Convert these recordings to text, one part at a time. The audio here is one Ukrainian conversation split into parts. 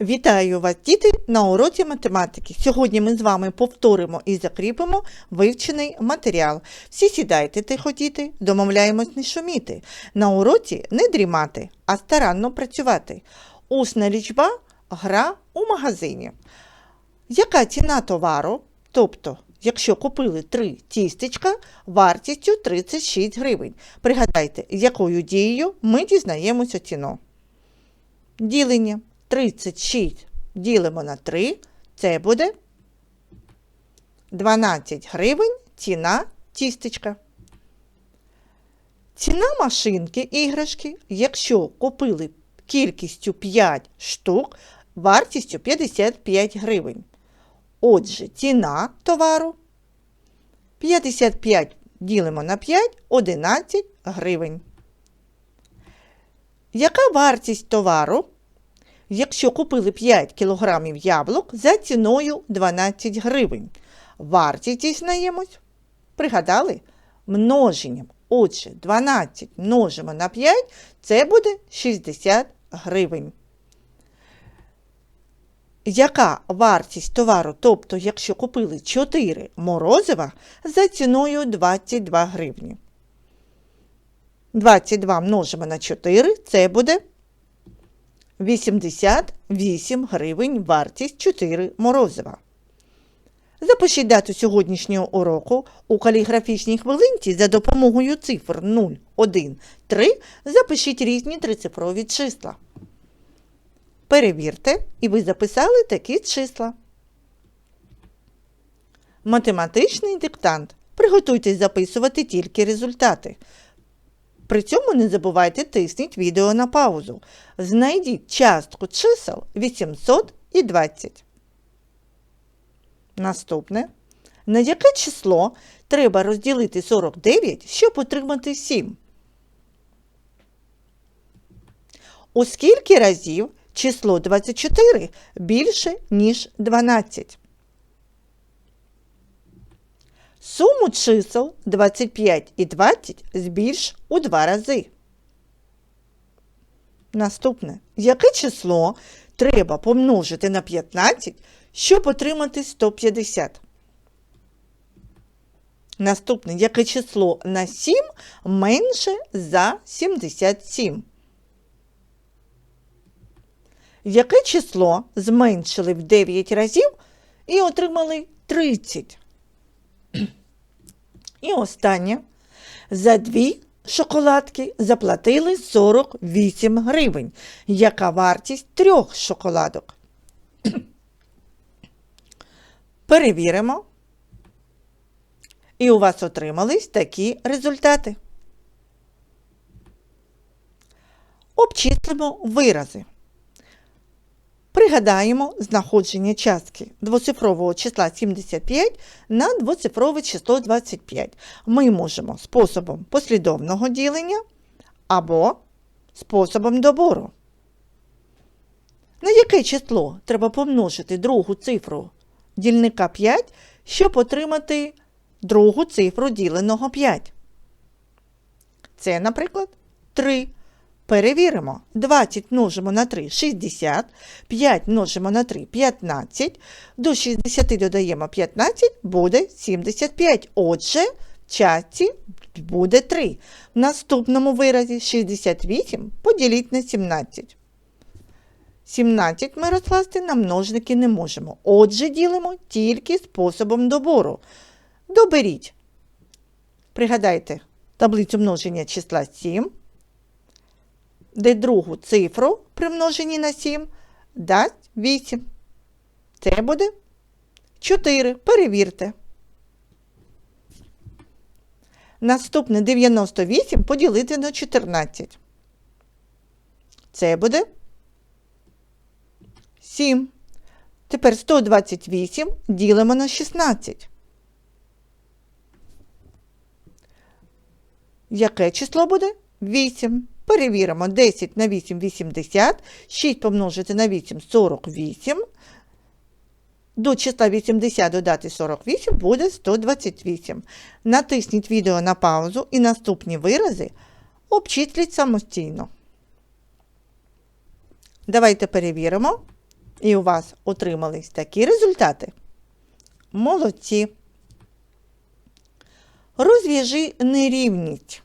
Вітаю вас, діти, на уроці математики. Сьогодні ми з вами повторимо і закріпимо вивчений матеріал. Всі сідайте тихо, діти, домовляємось не шуміти. На уроці не дрімати, а старанно працювати. Усна лічба гра у магазині. Яка ціна товару? Тобто, якщо купили три тістечка вартістю 36 гривень. Пригадайте, якою дією ми дізнаємося ціну. Ділення 36 ділимо на 3, це буде 12 гривень ціна тістечка. Ціна машинки іграшки, якщо купили кількістю 5 штук, вартістю 55 гривень. Отже, ціна товару 55 ділимо на 5 11 гривень. Яка вартість товару, якщо купили 5 кг яблук за ціною 12 гривень? Вартість дізнаємось. Пригадали? Множенням. Отже, 12 множимо на 5 це буде 60 гривень. Яка вартість товару, тобто, якщо купили 4 морозива за ціною 22 гривні? 22 множимо на 4, це буде 88 гривень вартість 4 морозива. Запишіть дату сьогоднішнього уроку у каліграфічній хвилинці за допомогою цифр 0, 1, 3 запишіть різні трицифрові числа. Перевірте, і ви записали такі числа. Математичний диктант. Приготуйтесь записувати тільки результати. При цьому не забувайте тисніть відео на паузу. Знайдіть частку чисел 820. Наступне. На яке число треба розділити 49, щоб отримати 7? У скільки разів число 24 більше, ніж 12? Суму чисел 25 і 20 збільш у два рази. Наступне. Яке число треба помножити на 15, щоб отримати 150? Наступне. Яке число на 7 менше за 77? Яке число зменшили в 9 разів і отримали 30? І останнє. За дві шоколадки заплатили 48 гривень. Яка вартість трьох шоколадок? Перевіримо. І у вас отримались такі результати. Обчислимо вирази. Пригадаємо знаходження частки двоцифрового числа 75 на двоцифрове число 25. Ми можемо способом послідовного ділення або способом добору. На яке число треба помножити другу цифру дільника 5, щоб отримати другу цифру діленого 5? Це, наприклад, 3. Перевіримо. 20 множимо на 3 60, 5 множимо на 3 15, до 60 додаємо 15, буде 75. Отже, в часті буде 3. В наступному виразі 68 поділіть на 17. 17 ми розкласти на множники не можемо. Отже, ділимо тільки способом добору. Доберіть. Пригадайте таблицю множення числа 7 де другу цифру при множенні на 7 дасть 8. Це буде 4. Перевірте. Наступне 98 поділити на 14. Це буде 7. Тепер 128 ділимо на 16. Яке число буде? 8. Перевіримо 10 на 8 80, 6 помножити на 8 48. До числа 80 додати 48 буде 128. Натисніть відео на паузу і наступні вирази обчисліть самостійно. Давайте перевіримо. І у вас отримались такі результати. Молодці. Розв'яжи нерівність,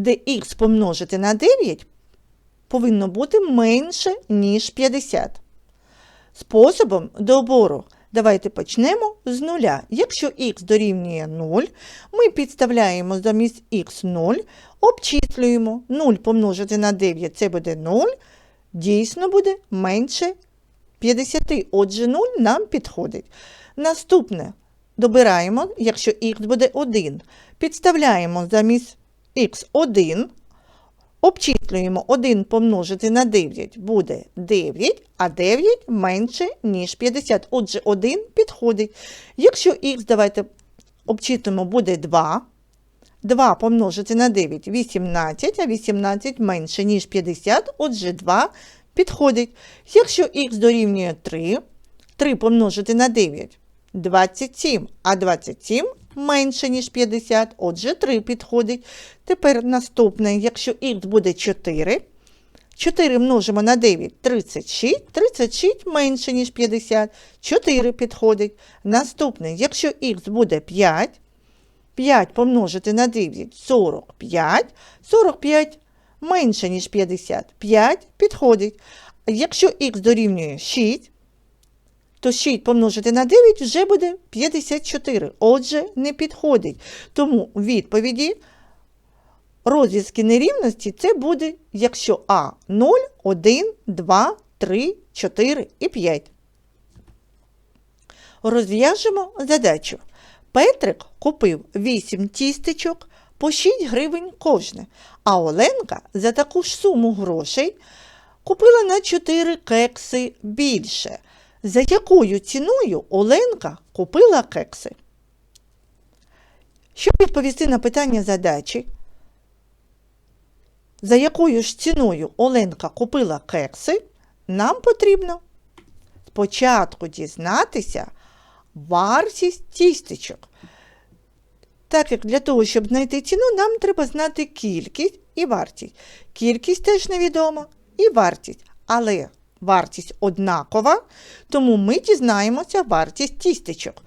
де х помножити на 9 повинно бути менше, ніж 50. Способом добору давайте почнемо з нуля. Якщо х дорівнює 0, ми підставляємо замість х 0, обчислюємо 0 помножити на 9 це буде 0, дійсно буде менше 50. Отже, 0 нам підходить. Наступне добираємо, якщо х буде 1, підставляємо замість х 1, обчислюємо 1 помножити на 9 буде 9, а 9 менше, ніж 50. Отже, 1 підходить. Якщо х, давайте обчислюємо, буде 2, 2 помножити на 9 18, а 18 менше, ніж 50, отже 2 підходить. Якщо х дорівнює 3, 3 помножити на 9 27, а 27 менше, ніж 50, отже 3 підходить. Тепер наступне, якщо х буде 4, 4 множимо на 9 36, 36 менше, ніж 50, 4 підходить. Наступне, якщо х буде 5, 5 помножити на 9 45, 45 менше, ніж 50, 5 підходить. Якщо х дорівнює 6, то 6 помножити на 9 вже буде 54. Отже, не підходить. Тому у відповіді розв'язки нерівності це буде, якщо А 0, 1, 2, 3, 4 і 5. Розв'яжемо задачу. Петрик купив 8 тістечок по 6 гривень кожне, а Оленка за таку ж суму грошей купила на 4 кекси більше. За якою ціною Оленка купила кекси? Щоб відповісти на питання задачі, за якою ж ціною Оленка купила кекси, нам потрібно спочатку дізнатися вартість тістечок. Так як для того, щоб знайти ціну, нам треба знати кількість і вартість. Кількість теж невідома і вартість. Але вартість однакова, тому ми дізнаємося вартість тістечок.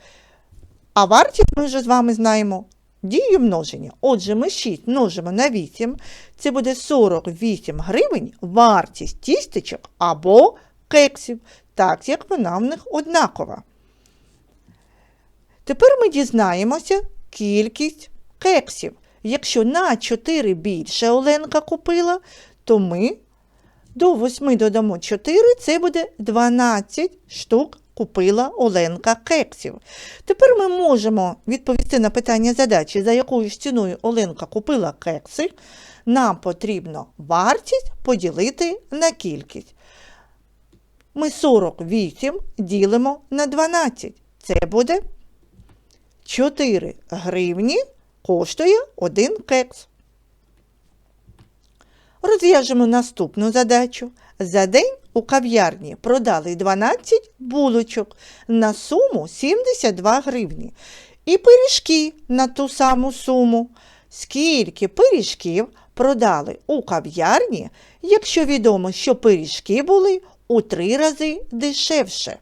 А вартість ми вже з вами знаємо дію множення. Отже, ми 6 множимо на 8, це буде 48 гривень вартість тістечок або кексів, так як вона в них однакова. Тепер ми дізнаємося кількість кексів. Якщо на 4 більше Оленка купила, то ми до 8 додамо 4, це буде 12 штук купила Оленка кексів. Тепер ми можемо відповісти на питання задачі, за якою ж ціною Оленка купила кекси. Нам потрібно вартість поділити на кількість. Ми 48 ділимо на 12. Це буде 4 гривні коштує один кекс. Розв'яжемо наступну задачу. За день у кав'ярні продали 12 булочок на суму 72 гривні. І пиріжки на ту саму суму. Скільки пиріжків продали у кав'ярні, якщо відомо, що пиріжки були у три рази дешевше.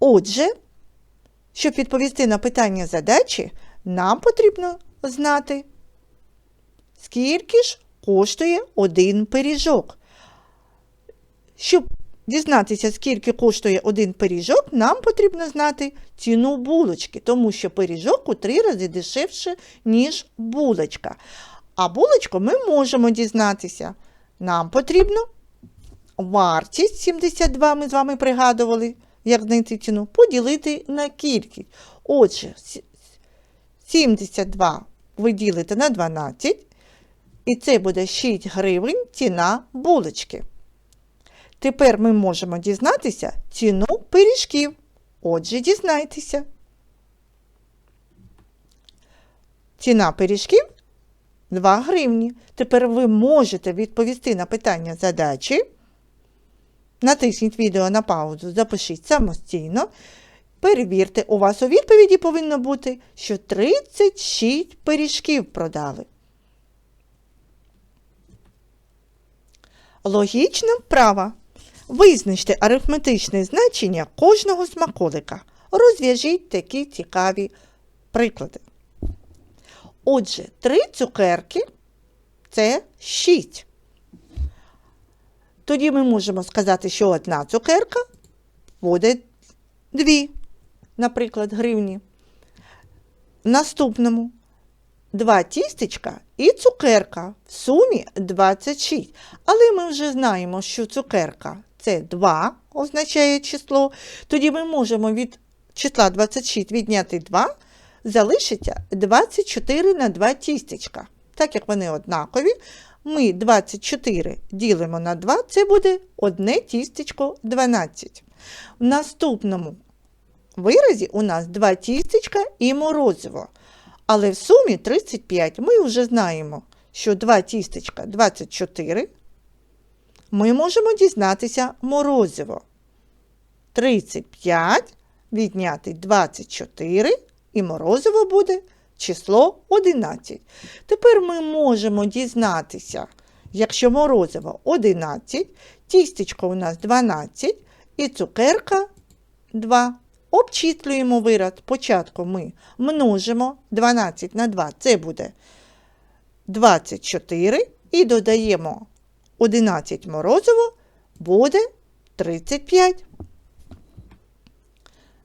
Отже, щоб відповісти на питання задачі, нам потрібно знати, скільки ж коштує один пиріжок. Щоб дізнатися, скільки коштує один пиріжок, нам потрібно знати ціну булочки, тому що пиріжок у три рази дешевше, ніж булочка. А булочку ми можемо дізнатися. Нам потрібно вартість 72, ми з вами пригадували, як знайти ціну, поділити на кількість. Отже, 72 ви ділите на 12, і це буде 6 гривень ціна булочки. Тепер ми можемо дізнатися ціну пиріжків. Отже, дізнайтеся. Ціна пиріжків 2 гривні. Тепер ви можете відповісти на питання задачі. Натисніть відео на паузу, запишіть самостійно. Перевірте, у вас у відповіді повинно бути, що 36 пиріжків продали. Логічна вправа. Визначте арифметичне значення кожного смаколика. Розв'яжіть такі цікаві приклади. Отже, три цукерки це 6. Тоді ми можемо сказати, що одна цукерка буде 2, наприклад, гривні. Наступному два тістечка і цукерка. В сумі 26. Але ми вже знаємо, що цукерка це 2, означає число. Тоді ми можемо від числа 26 відняти 2, залишиться 24 на 2 тістечка. Так як вони однакові, ми 24 ділимо на 2, це буде одне тістечко 12. В наступному виразі у нас 2 тістечка і морозиво. Але в сумі 35 ми вже знаємо, що 2 тістечка 24. Ми можемо дізнатися морозиво. 35 відняти 24 і морозиво буде число 11. Тепер ми можемо дізнатися, якщо морозиво 11, тістечко у нас 12 і цукерка 2. Обчислюємо вираз. Спочатку ми множимо 12 на 2, це буде 24, і додаємо 11 морозиво, буде 35.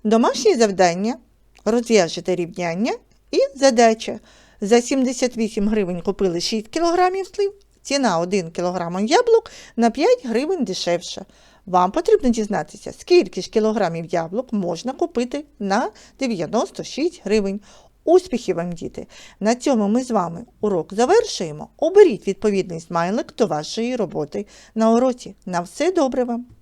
Домашнє завдання. Розв'яжете рівняння і задача. За 78 гривень купили 6 кг слив, ціна 1 кг яблук на 5 гривень дешевша. Вам потрібно дізнатися, скільки ж кілограмів яблук можна купити на 96 гривень. Успіхів вам, діти! На цьому ми з вами урок завершуємо. Оберіть відповідний смайлик до вашої роботи на уроці. На все добре вам!